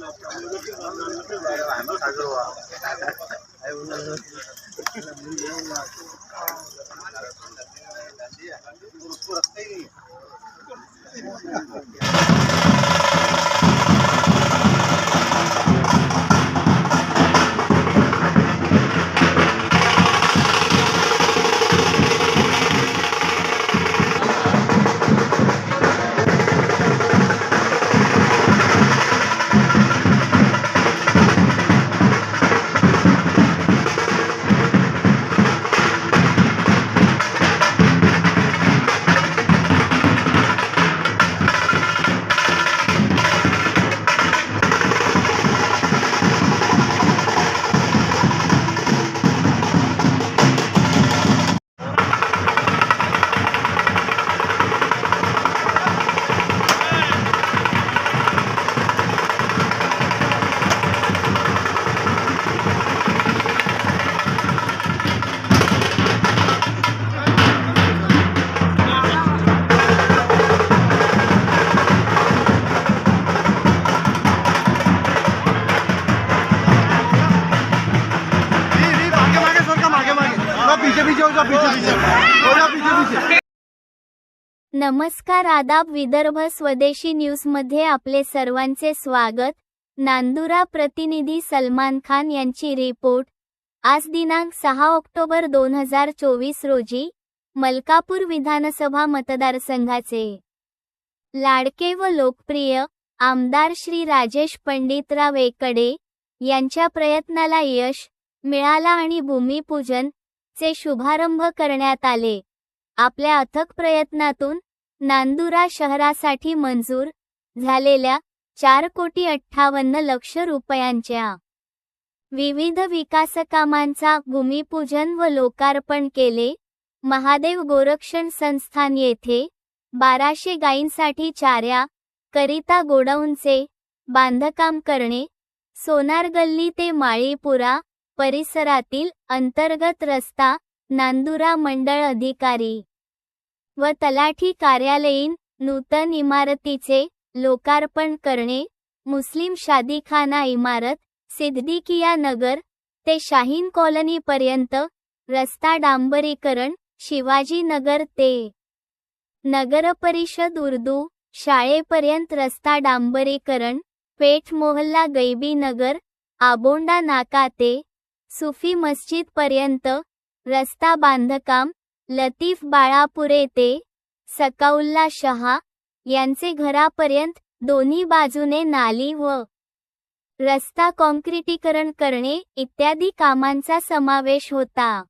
小明，你这电脑能不？还有那个，那个，那个，那个，那个，那个，那个，那，那个 पीछे पीछे थोड़ा पीछे पीछे नमस्कार आदाब विदर्भ स्वदेशी न्यूजमध्ये आपले सर्वांचे स्वागत. नांदुरा प्रतिनिधी सलमान खान यांची रिपोर्ट. आज दिनांक सहा ऑक्टोबर दोन हजार चोवीस रोजी मलकापूर विधानसभा मतदारसंघाचे. लाडके व लोकप्रिय आमदार श्री राजेश पंडितराव एकडे यांच्या प्रयत्नाला यश मिळाला आणि भूमिपूजन चे शुभारंभ करण्यात आले. आपल्या अथक प्रयत्नातून नांदुरा शहरासाठी मंजूर झालेल्या चार कोटी अठ्ठावन्न लक्ष रुपयांच्या विविध विकासकामांचा भूमिपूजन व लोकार्पण केले. महादेव गोरक्षण संस्थान येथे बाराशे गायींसाठी चाऱ्या करिता गोडाऊनचे बांधकाम करणे सोनार गल्ली ते माळीपुरा परिसरातील अंतर्गत रस्ता नांदुरा मंडळ अधिकारी व तलाठी कार्यालयीन नूतन इमारतीचे लोकार्पण करणे मुस्लिम शादीखाना इमारत सिद्दीकिया नगर ते शाहीन कॉलनीपर्यंत रस्ता डांबरीकरण शिवाजी नगर ते नगरपरिषद उर्दू शाळेपर्यंत रस्ता डांबरीकरण पेठ मोहल्ला गैबी नगर आबोंडा नाका ते सुफी मस्जिद पर्यंत रस्ता बांधकाम लतीफ बाळापुरे ते सकाउल्ला शहा यांचे घरापर्यंत दोन्ही बाजूने नाली व रस्ता कॉन्क्रिटीकरण करणे इत्यादी कामांचा समावेश होता.